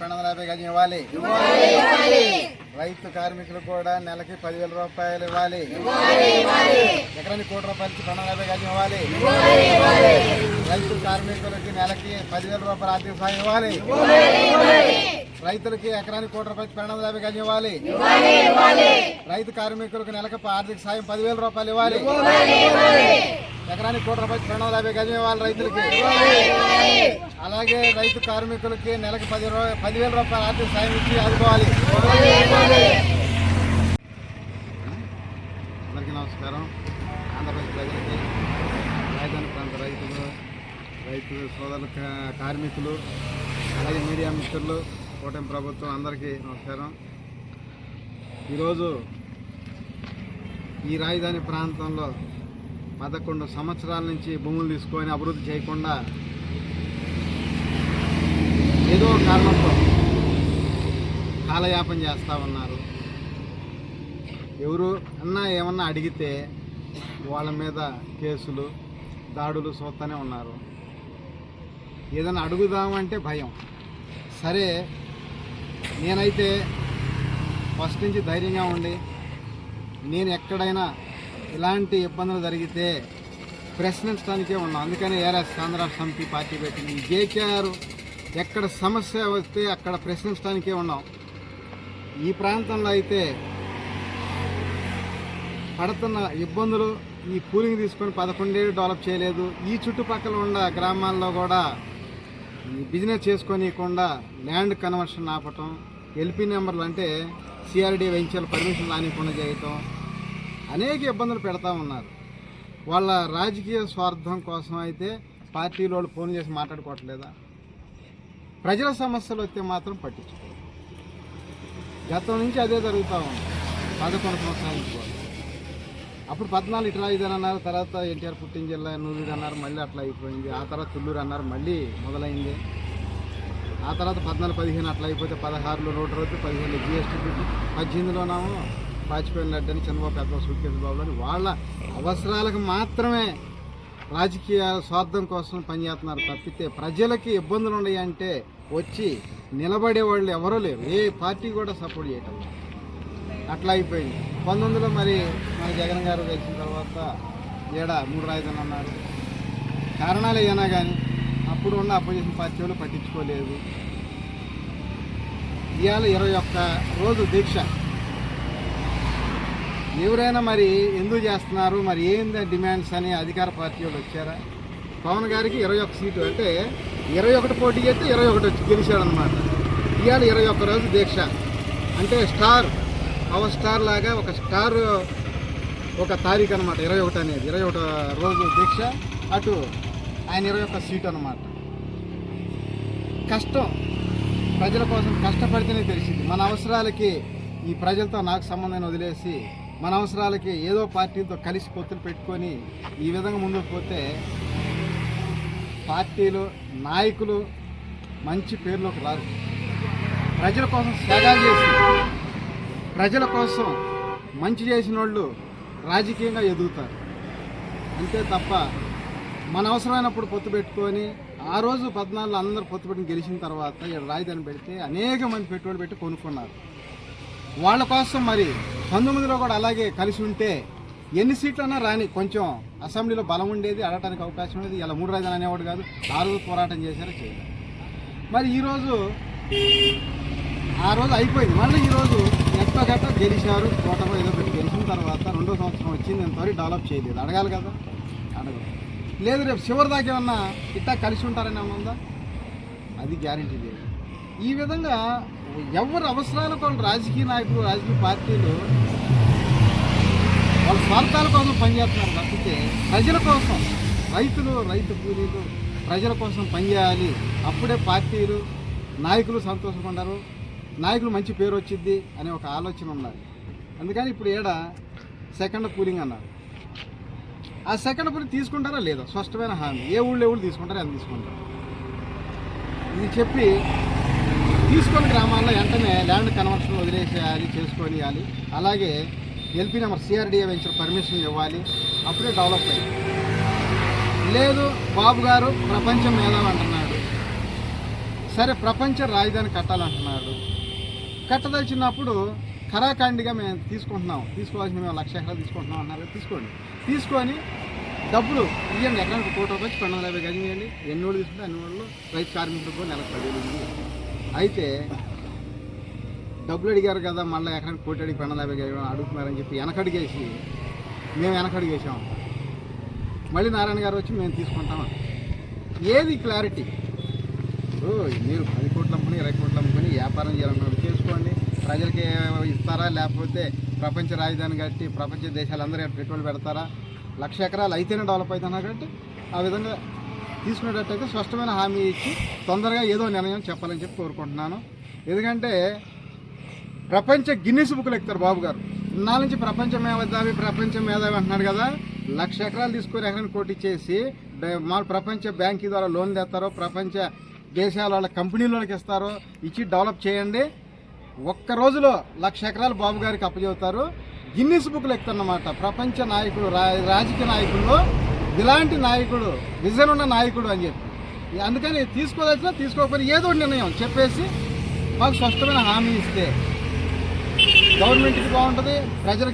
రెండు వందల యాభై గజం ఇవ్వాలి. రైతు కార్మికులు కూడా నెలకి పదివేల రూపాయలు ఇవ్వాలి. ఎకరానికి కోటి రూపాయలకి రెండు వందల యాభై గజం ఇవ్వాలి. రైతు కార్మికులకి నెలకి పదివేల రూపాయలు ఆర్థిక సాయం ఇవ్వాలి. రైతులకి ఎకరానికి కోటి రూపాయలకి రెండు వందల యాభై గజం ఇవ్వాలి. రైతు కార్మికులకు నెలకు ఆర్థిక సాయం పదివేల రూపాయలు ఇవ్వాలి. కానీ కోటి రూపాయలు రెండు యాభై గజం ఇవ్వాలి రైతులకి. అలాగే రైతు కార్మికులకి నెలకు పది పదివేల రూపాయల ఆర్థిక సాయం ఇచ్చి ఆదుకోవాలి. అందరికీ నమస్కారం. ఆంధ్రప్రదేశ్ ప్రజలకి రాజధాని ప్రాంత రైతులు రైతు సోదరుల కా- కార్మికులు అలాగే మీడియా మిత్రులు కూటమి ప్రభుత్వం అందరికీ నమస్కారం. ఈరోజు ఈ రాజధాని ప్రాంతంలో పదకొండు సంవత్సరాల నుంచి భూములు తీసుకొని అభివృద్ధి చేయకుండా ఏదో కారణంతో కాలయాపన చేస్తూ ఉన్నారు. ఎవరు అన్నా ఏమన్నా అడిగితే వాళ్ళ మీద కేసులు దాడులు చూస్తూనే ఉన్నారు. ఏదైనా అడుగుదామంటే భయం. సరే నేనైతే ఫస్ట్ నుంచి ధైర్యంగా ఉండి నేను ఎక్కడైనా ఇలాంటి ఇబ్బందులు జరిగితే ప్రశ్నించడానికే ఉన్నాం. అందుకని ఏఆర్ఎస్ ఆంధ్ర సమితి పార్టీ పెట్టింది. జేకేఆర్ ఎక్కడ సమస్య వస్తే అక్కడ ప్రశ్నించడానికే ఉన్నాం. ఈ ప్రాంతంలో అయితే పడుతున్న ఇబ్బందులు ఈ కూలింగ్ తీసుకొని పదకొండేళ్ళు డెవలప్ చేయలేదు. ఈ చుట్టుపక్కల ఉన్న గ్రామాల్లో కూడా ఈ బిజినెస్ చేసుకోనీయకుండా ల్యాండ్ కన్వర్షన్ ఆపటం ఎల్పీ నెంబర్లు అంటే సిఆర్డీ వెంచర్లు పర్మిషన్ రానికుండా చేయటం అనేక ఇబ్బందులు పెడతా ఉన్నారు. వాళ్ళ రాజకీయ స్వార్థం కోసం అయితే పార్టీలో వాళ్ళు ఫోన్ చేసి మాట్లాడుకోవట్లేదా? ప్రజల సమస్యలు వస్తే మాత్రం పట్టించుకోరు. గతం నుంచి అదే జరుగుతూ ఉంది. పదకొండు సంవత్సరాల నుంచి అప్పుడు పద్నాలుగు ఇట్లా ఐదు అన్నారు తర్వాత ఎన్టీఆర్ పుట్టిన జిల్లా నూరు అన్నారు మళ్ళీ అట్లా అయిపోయింది. ఆ తర్వాత తుళ్ళూరు అన్నారు మళ్ళీ మొదలైంది. ఆ తర్వాత పద్నాలుగు పదిహేను అట్లా అయిపోతే పదహారులో నూట రోజు పదిహేను జిఎస్టీ పెట్టి పద్దెనిమిదిలోనేమో పాచిపోయిన లడ్డు చంద్రబాబు పెద్ద సూట్కేసు బాబు అని వాళ్ళ అవసరాలకు మాత్రమే రాజకీయ స్వార్థం కోసం పనిచేస్తున్నారు తప్పితే ప్రజలకి ఇబ్బందులు ఉన్నాయంటే వచ్చి నిలబడే వాళ్ళు ఎవరూ లేరు. ఏ పార్టీ కూడా సపోర్ట్ చేయటం అట్లా అయిపోయింది. పంతొమ్మిదిలో మరి మన జగన్ గారు వచ్చిన తర్వాత ఏడ మూడు రాజధాని అన్నారు కారణాలు ఏమైనా కానీ అప్పుడు ఉన్న అపోజిషన్ పార్టీ వాళ్ళు పట్టించుకోలేదు. ఇవాళ ఇరవై ఒక్క రోజు దీక్ష. ఎవరైనా మరి ఎందుకు చేస్తున్నారు? మరి ఏంది డిమాండ్స్ అని అధికార పార్టీ వాళ్ళు వచ్చారా? పవన్ గారికి ఇరవై ఒక్క సీటు అంటే ఇరవై ఒకటి పోటీ చేస్తే ఇరవై ఒకటి వచ్చి గెలిచాడనమాట ఇవాళ ఇరవై ఒక్క రోజు దీక్ష. అంటే స్టార్ పవర్ స్టార్ లాగా ఒక స్టార్ ఒక తారీఖు అనమాట ఇరవై ఒకటి అనేది. ఇరవై ఒకటి రోజు దీక్ష. అటు ఆయన ఇరవై ఒక్క సీటు అనమాట కష్టం. ప్రజల కోసం కష్టపడితేనే తెలిసింది. మన అవసరాలకి ఈ ప్రజలతో నాకు సంబంధం వదిలేసి మన అవసరాలకి ఏదో పార్టీతో కలిసి పొత్తులు పెట్టుకొని ఈ విధంగా ముందుకు పోతే పార్టీలు నాయకులు మంచి పేర్లోకి రారు. ప్రజల కోసం త్యాగాలు చేసి ప్రజల కోసం మంచి చేసిన వాళ్ళు రాజకీయంగా ఎదుగుతారు. అంతే తప్ప మన అవసరమైనప్పుడు పొత్తు పెట్టుకొని ఆ రోజు పద్నాలుగులో అందరూ పొత్తు పెట్టుకుని గెలిచిన తర్వాత ఇక్కడ రాజధాని పెడితే అనేక మంది పెట్టుబడి పెట్టి కొనుక్కున్నారు. వాళ్ళ కోసం మరి పంతొమ్మిదిలో కూడా అలాగే కలిసి ఉంటే ఎన్ని సీట్లన్నా రాని కొంచెం అసెంబ్లీలో బలం ఉండేది అడగటానికి అవకాశం ఉండేది. ఇలా మూడు రాజధాని అనేవాడు కాదు ఆ రోజు పోరాటం చేశారు చేయలేదు. మరి ఈరోజు ఆ రోజు అయిపోయింది. మళ్ళీ ఈరోజు ఎట్లా గట్ట గెలిచారు కోటలో ఏదో పెట్టి గెలిచిన తర్వాత రెండో సంవత్సరం వచ్చింది ఇంతవరకు డెవలప్ చేయలేదు. అడగాలి కదా? అడగదు. లేదు రేపు చివరి దాకా ఏమన్నా ఇట్టా కలిసి ఉంటారని ఏమన్నా ఉందా? అది గ్యారంటీ లేదు. ఈ విధంగా ఎవరు అవసరాలు వాళ్ళు రాజకీయ నాయకులు రాజకీయ పార్టీలు వాళ్ళ స్వార్థాల కోసం పనిచేస్తున్నారు తప్పితే ప్రజల కోసం రైతులు రైతు కూలీలు ప్రజల కోసం పనిచేయాలి. అప్పుడే పార్టీలు నాయకులు సంతోషంగా నాయకులు మంచి పేరు వచ్చింది అనే ఒక ఆలోచన ఉండాలి అందుకని ఇప్పుడు ఏడ సెకండ్ కూలింగ్ అన్నారు. ఆ సెకండ్ కూలింగ్ తీసుకుంటారా లేదా? స్పష్టమైన హామీ. ఏ ఊళ్ళో ఊళ్ళు తీసుకుంటారో ఎంత తీసుకుంటారు? ఇది చెప్పి తీసుకొని గ్రామాల్లో వెంటనే ల్యాండ్ కన్వర్షన్ వదిలేసేయాలి చేసుకొనియాలి. అలాగే LP number CRDA venture permission ఇవ్వాలి. అప్పుడే డెవలప్ అయ్యింది లేదు బాబు గారు ప్రపంచం మేధావి అంటున్నాడు సరే ప్రపంచ రాజధాని కట్టాలంటున్నాడు. కట్టదలిచినప్పుడు ఖరాఖండిగా మేము తీసుకుంటున్నాం. తీసుకోవాల్సిన మేము లక్ష ఎకరాలు తీసుకుంటున్నాం అన్నారు తీసుకోండి. తీసుకొని డబ్బులు ఇవ్వండి ఎకరానికి కోటి రూపాయలు రెండు వందల యాభై గజం ఇవ్వండి ఎన్ని రోజులు తీసుకుంటే అన్ని రోజులు రైతు కార్మికులకు నెలకు పదివేలు అయితే డబ్బులు అడిగారు కదా మళ్ళీ ఎక్కడికి కోటి అడిగి రెండు యాభై అడుగుతున్నారని చెప్పి వెనకడిగేసి మేము వెనకడిగేసాం మళ్ళీ నారాయణ గారు వచ్చి మేము తీసుకుంటాం ఏది క్లారిటీ ఇప్పుడు మీరు పది కోట్లు అమ్ముకుని ఇరవై కోట్లు అమ్ముకుని వ్యాపారం చేయాలన్నారు చేసుకోండి. ప్రజలకి ఇస్తారా? లేకపోతే ప్రపంచ రాజధాని కట్టి ప్రపంచ దేశాలందరూ ఇక్కడ పెట్టుబడి పెడతారా? లక్ష ఎకరాలు అయితేనే డెవలప్ అవుతున్నా కాబట్టి ఆ విధంగా తీసుకునేటట్టయితే స్పష్టమైన హామీ ఇచ్చి తొందరగా ఏదో నిర్ణయం చెప్పాలని చెప్పి కోరుకుంటున్నాను. ఎందుకంటే ప్రపంచ గిన్నిస్ బుక్లు ఎక్కుతారు బాబు గారు. ఇన్నాళ్ళ నుంచి ప్రపంచ మేధావి ప్రపంచ మేధావి అంటున్నాడు కదా. లక్ష ఎకరాలు తీసుకొని ఎకరాన్ని కోటి ఇచ్చేసి బే- మా ప్రపంచ బ్యాంక్ ద్వారా లోన్ తెస్తారో ప్రపంచ దేశాల వాళ్ళ కంపెనీల వాళ్ళకి ఇస్తారో ఇచ్చి డెవలప్ చేయండి. ఒక్క రోజులో లక్ష ఎకరాలు బాబు గారికి అప్పచెబుతారు. గిన్నెస్ బుక్లు ఎక్కుతారన్నమాట. ప్రపంచ నాయకులు రా రాజకీయ నాయకుల్లో ఇలాంటి నాయకుడు విజన్ ఉన్న నాయకుడు అని చెప్పి. అందుకని తీసుకోదచ్చినా తీసుకోకపోయినా ఏదో నిర్ణయం చెప్పేసి మాకు స్పష్టమైన హామీ ఇస్తే గవర్నమెంట్కి బాగుంటుంది ప్రజలకి